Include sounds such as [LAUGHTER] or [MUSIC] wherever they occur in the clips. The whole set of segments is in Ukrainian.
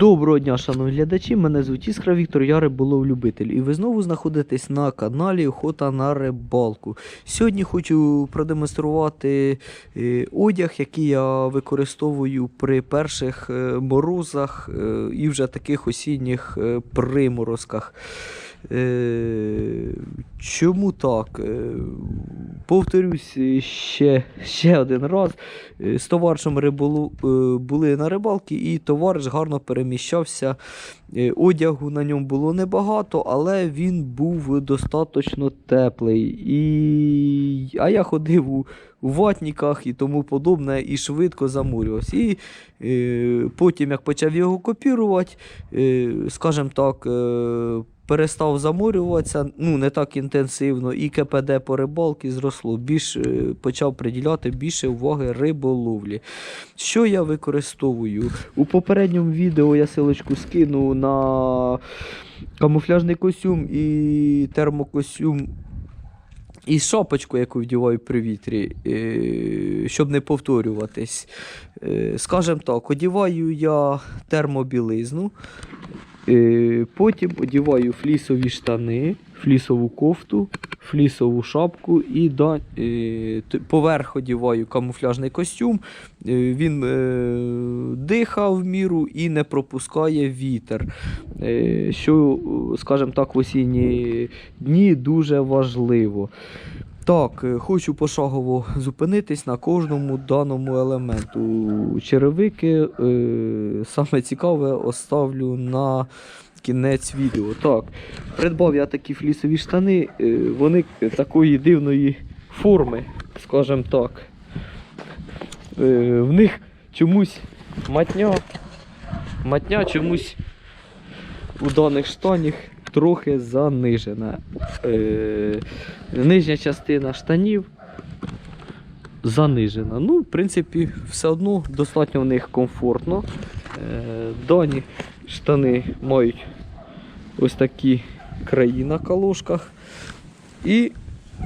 Доброго дня, шановні глядачі. Мене звуть Іскра Віктор, я риболов-любитель. І ви знову знаходитесь на каналі Охота на рибалку. Сьогодні хочу продемонструвати е, одяг, який я використовую при перших е, морозах е, і вже таких осінніх приморозках. Чому так? Повторюсь е, ще, ще один раз. Е, З товаришем риболу, е, були на рибалці, і товариш гарно переміщався. Одягу на ньому було небагато, але він був достатньо теплий. І... А я ходив у ватніках і тому подобне, і швидко замурювався. І е, потім, як почав його копірувати, е, скажімо так, е, перестав заморюватися, ну не так інтенсивно, і КПД по рибалці зросло. Більш е, почав приділяти більше уваги риболовлі. Що я використовую? У попередньому відео я силочку скину на камуфляжний костюм і термокостюм. І шапочку, яку вдіваю при вітрі, е, щоб не повторюватись. Е, Скажем так, одіваю я термобілизну, потім одіваю флісові штани, флісову кофту, флісову шапку і да, е, поверх одіваю камуфляжний костюм. Е, Він е, дихав в міру і не пропускає вітер. Е, Що, скажімо так, в осінні дні дуже важливо. Так, е, хочу пошагово зупинитись на кожному даному елементу. Черевики, е, саме цікаве, оставлю на кінець відео. Так, придбав я такі флісові штани, е, вони такої дивної форми, скажімо так. В них чомусь матня, матня чомусь у даних штанях трохи занижена. Е, нижня частина штанів занижена. Ну, в принципі, все одно достатньо в них комфортно. Е, дані штани мають ось такі краї на калошках і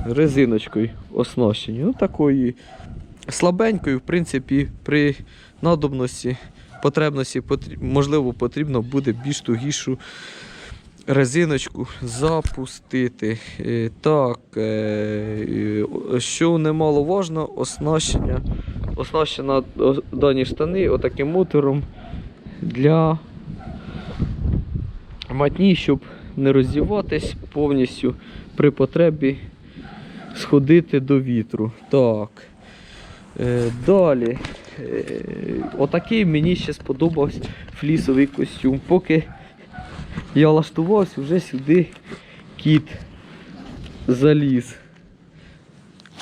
резиночкою оснащені. Ну, такої слабенькою, в принципі, при надобності, потребності, можливо, потрібно буде більш тугішу резиночку запустити. Е, Так, е, е, що немаловажно, оснащення. Оснащена дані штани отаким мотором для матні, щоб не роздіватись повністю при потребі сходити до вітру. Так. Далі. Отакий мені ще сподобався флісовий костюм. Поки я лаштувався, вже сюди кіт заліз.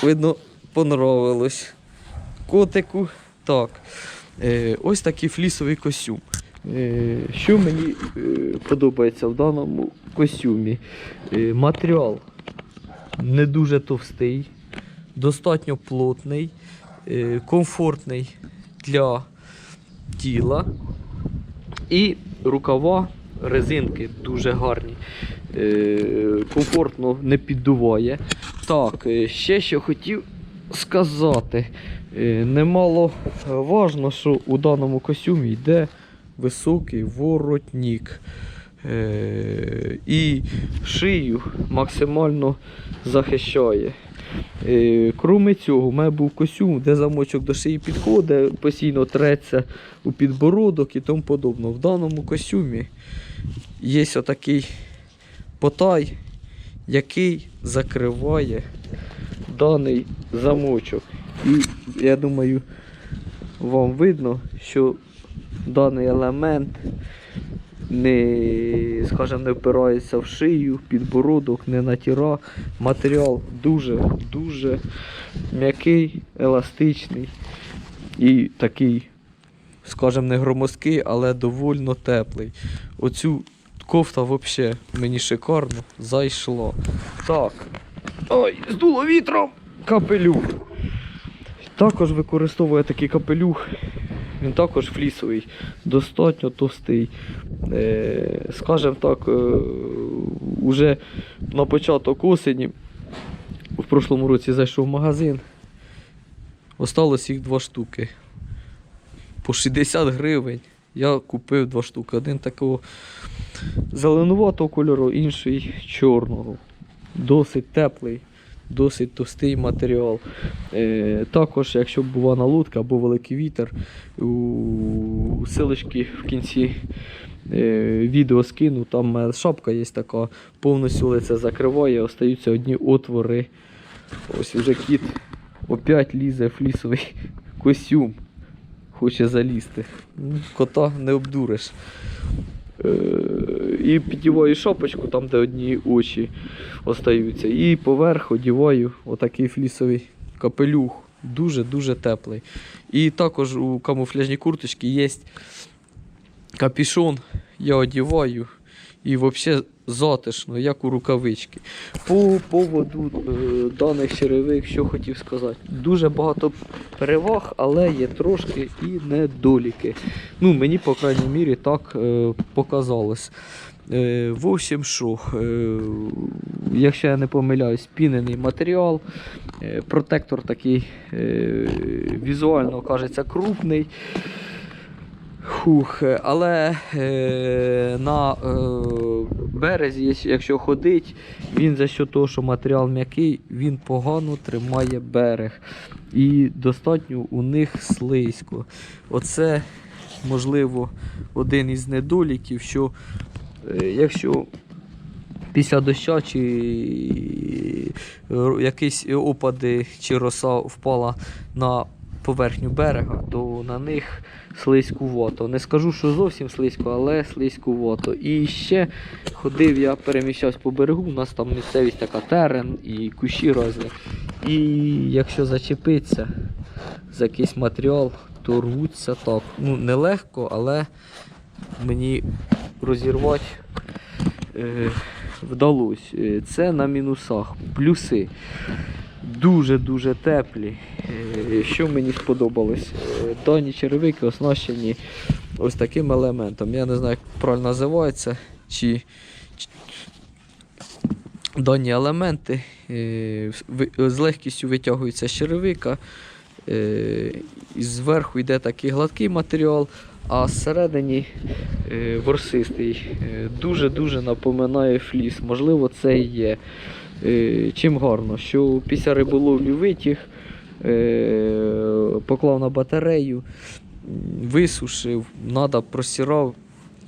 Видно, понравилось. Котику. Так. Е, ось такий флісовий костюм. Е, що мені е, подобається в даному костюмі? Е, матеріал не дуже товстий, достатньо плотний, е, комфортний для тіла. І рукава резинки дуже гарні. Е, комфортно не піддуває. Так, е, ще що хотів сказати. Е, Немало важно, що у даному костюмі йде високий воротник. І шию максимально захищає. Кроме цього, у мене був костюм, де замочок до шиї підходить, постійно треться у підбородок і тому подобне. В даному костюмі є отакий потай, який закриває даний замочок. І я думаю, вам видно, що даний елемент не, скажімо, не впирається в шию, підбородок, не натіра. Матеріал дуже-дуже м'який, еластичний і такий, скажімо, не громоздкий, але довольно теплий. Оцю кофта взагалі мені шикарно зайшла. Так. Ой, здуло вітром! Капелюх. Також використовує такий капелюх. Він також флісовий, достатньо товстий. Е, скажімо так, е, уже на початок осені, в прошлому році зайшов в магазин. Осталось їх два штуки. По 60 гривень. Я купив два штуки. Один такого зеленуватого кольору, інший чорного. Досить теплий, досить товстий матеріал. Е, також, якщо бува налудка або великий вітер, у силочки в кінці е, відео скину, там шапка є така, повністю лице закриває, остаються одні отвори. Ось вже кіт опять лізе в лісовий [LAUGHS] костюм. Хоче залізти. Ну, Кота не обдуриш. Е, І підіваю шапочку, там, де одні очі остаються. І поверх одіваю отакий флісовий капелюх. Дуже-дуже теплий. І також у камуфляжній курточці є капішон. я одіваю. І взагалі затишно, як у рукавички. По поводу е, даних черевик, що хотів сказати. Дуже багато переваг, але є трошки і недоліки. Ну, мені, по крайній мірі, так е, показалось. Е, в общем, що, якщо я не помиляюсь, пінений матеріал. Протектор такий візуально кажеться крупний. Хух, але е, на е, березі, якщо- ходить, він за що того, що матеріал м'який, він погано тримає берег. І достатньо у них слизько. Оце, можливо, один із недоліків, що е, якщо після дощу чи е, якісь опади чи роса впала на поверхню берега, то на них слизькувато. Не скажу, що зовсім слизько, але слизькувато. І ще ходив, я переміщався по берегу, у нас там місцевість така терен і кущі різні. І якщо зачепитися за якийсь матеріал, то рвуться так. Ну, нелегко, але мені розірвати е, вдалося. Е, Це на мінусах. Плюси дуже-дуже теплі. Е, Що мені сподобалось? Е, Дані черевики оснащені ось таким елементом. Я не знаю, як правильно називається, чи, дані елементи е, з легкістю витягується з черевика. Зверху йде такий гладкий матеріал, а зсередині ворсистий. Дуже-дуже напоминає фліс. Можливо, це і є. Е, Чим гарно, що після риболовлі витяг, е, поклав на батарею, висушив, надо просірав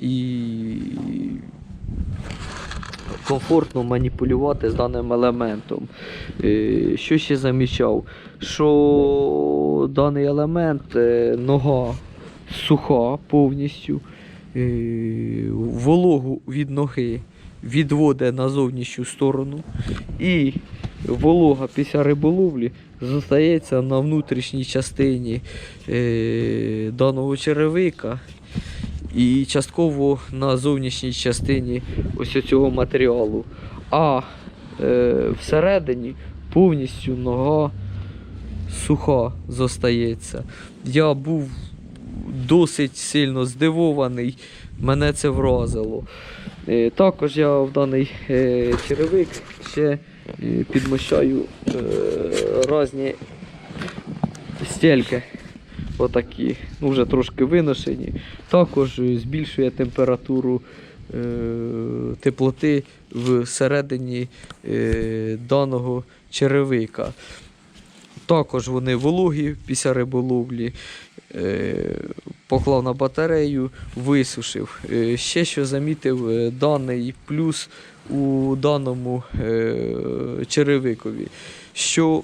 і комфортно маніпулювати з даним елементом. Е, Що ще замічав? Що даний елемент нога суха повністю, вологу від ноги відводить на зовнішню сторону, і волога після риболовлі зостається на внутрішній частині е, даного черевика і частково на зовнішній частині ось цього матеріалу. А е, всередині повністю нога суха зостається. Я був досить сильно здивований, мене це вразило. Е, також я в даний е, черевик ще е, підмощаю різні стельки. Отакі, ну вже трошки виношені. Також збільшує температуру е, теплоти всередині е, даного черевика. Також вони вологі після риболовлі. Е, поклав на батарею, висушив. Е, ще що замітив е, даний плюс у даному черевикові, що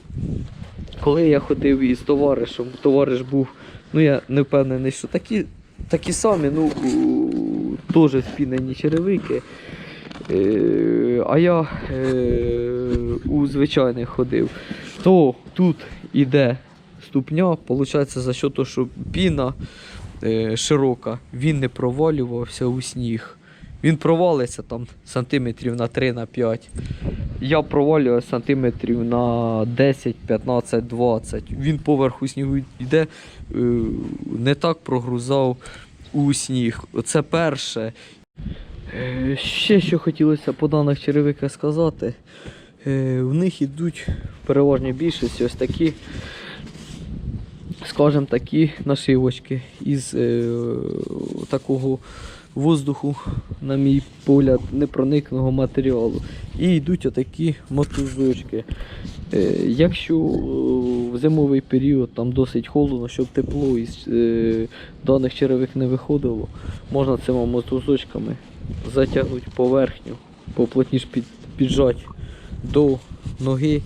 коли я ходив із товаришем, товариш був, ну я не впевнений, що такі, такі самі, ну теж спінені черевики. А я у звичайних ходив, то тут іде ступня, виходить, за що то, що піна е, широка, він не провалювався у сніг. Він провалиться там сантиметрів на 3 на 5. Я провалюю сантиметрів на 10, 15, 20. Він поверху снігу йде, е, не так прогрузав у сніг. Це перше. Е, Ще що хотілося по даних черевиках сказати. Е, В них йдуть в більшості ось такі скажімо, такі нашивочки із е, такого воздуху, на мій погляд, непроникного матеріалу. І йдуть отакі мотузочки. Е, якщо в зимовий період там досить холодно, щоб тепло із даних черевик не виходило, можна цими мотузочками затягнути поверхню, поплотніше під, піджати до ноги.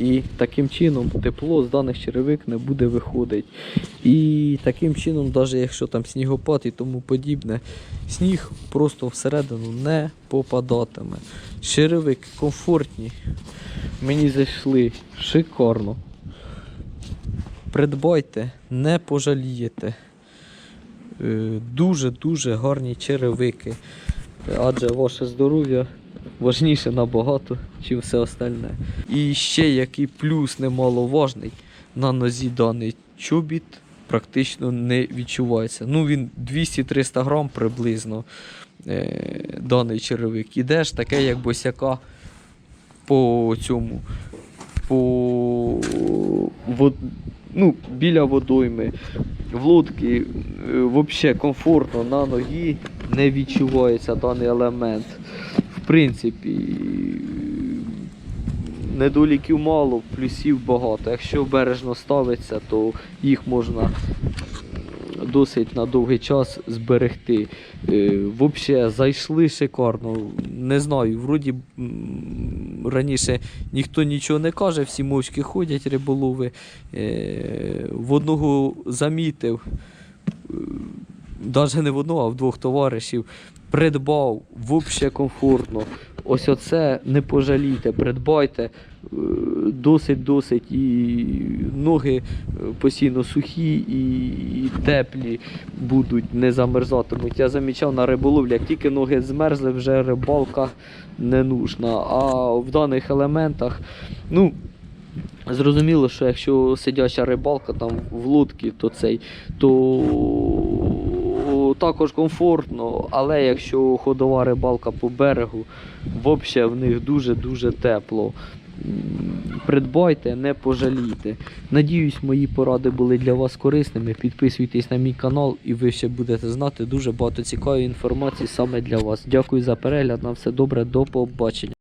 І таким чином тепло з даних черевик не буде виходити. І таким чином, навіть якщо там снігопад і тому подібне, сніг просто всередину не попадатиме. Черевики комфортні. Мені зайшли шикарно. Придбайте, не пожалієте. Е, Дуже-дуже гарні черевики. Адже ваше здоров'я важніше набагато, ніж все остальне. І ще який плюс немаловажний, на нозі даний чобіт практично не відчувається. Ну він 200-300 грам приблизно е, даний черевик. Ідеш таке, як босяка по цьому. По вод, ну, біля водойми, в лодці взагалі комфортно на ногі не відчувається даний елемент. Принципі, недоліків мало, плюсів багато. Якщо бережно ставиться, то їх можна досить на довгий час зберегти. Е, Взагалі зайшли шикарно. Не знаю, вроді раніше ніхто нічого не каже, всі мовчки ходять риболови. Е, В одного замітив, навіть не в одного, а в двох товаришів. Придбав, взагалі комфортно. Ось оце не пожалійте, придбайте. Е, Досить-досить і ноги е, постійно сухі і теплі будуть, не замерзатимуть. Я замічав на риболовлі, як тільки ноги змерзли, вже рибалка не нужна. А в даних елементах, ну, Зрозуміло, що якщо сидяча рибалка там в лодці, то цей, то також комфортно, але якщо ходова рибалка по берегу, взагалі в них дуже-дуже тепло. Придбайте, не пожалійте. Надіюсь, мої поради були для вас корисними. Підписуйтесь на мій канал і ви ще будете знати дуже багато цікавої інформації саме для вас. Дякую за перегляд. На все добре, до побачення.